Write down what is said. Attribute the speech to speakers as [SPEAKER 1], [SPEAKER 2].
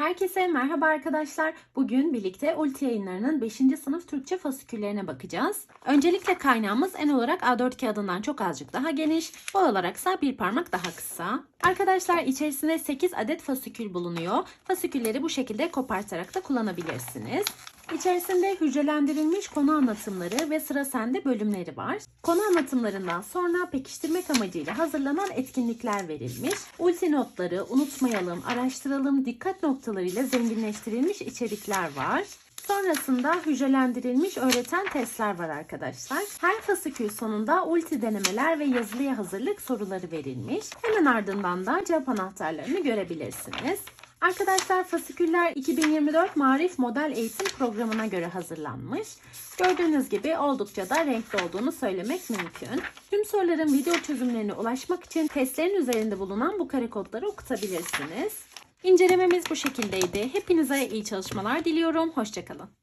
[SPEAKER 1] Herkese merhaba arkadaşlar. Bugün birlikte Ulti yayınlarının 5. sınıf Türkçe fasiküllerine bakacağız. Öncelikle kaynağımız en olarak A4 kağıdından çok azıcık daha geniş, boy olaraksa bir parmak daha kısa. Arkadaşlar içerisinde 8 adet fasikül bulunuyor. Fasikülleri bu şekilde kopartarak da kullanabilirsiniz. İçerisinde hücrelendirilmiş konu anlatımları ve sıra sende bölümleri var. Konu anlatımlarından sonra pekiştirmek amacıyla hazırlanan etkinlikler verilmiş. Ulti notları, unutmayalım, araştıralım, dikkat noktalarıyla zenginleştirilmiş içerikler var. Sonrasında hücrelendirilmiş öğreten testler var arkadaşlar. Her fasikül sonunda ulti denemeler ve yazılıya hazırlık soruları verilmiş. Hemen ardından da cevap anahtarlarını görebilirsiniz. Arkadaşlar fasiküller 2024 Marif Model Eğitim Programı'na göre hazırlanmış. Gördüğünüz gibi oldukça da renkli olduğunu söylemek mümkün. Tüm soruların video çözümlerine ulaşmak için testlerin üzerinde bulunan bu kare kodları okutabilirsiniz. İncelememiz bu şekildeydi. Hepinize iyi çalışmalar diliyorum. Hoşçakalın.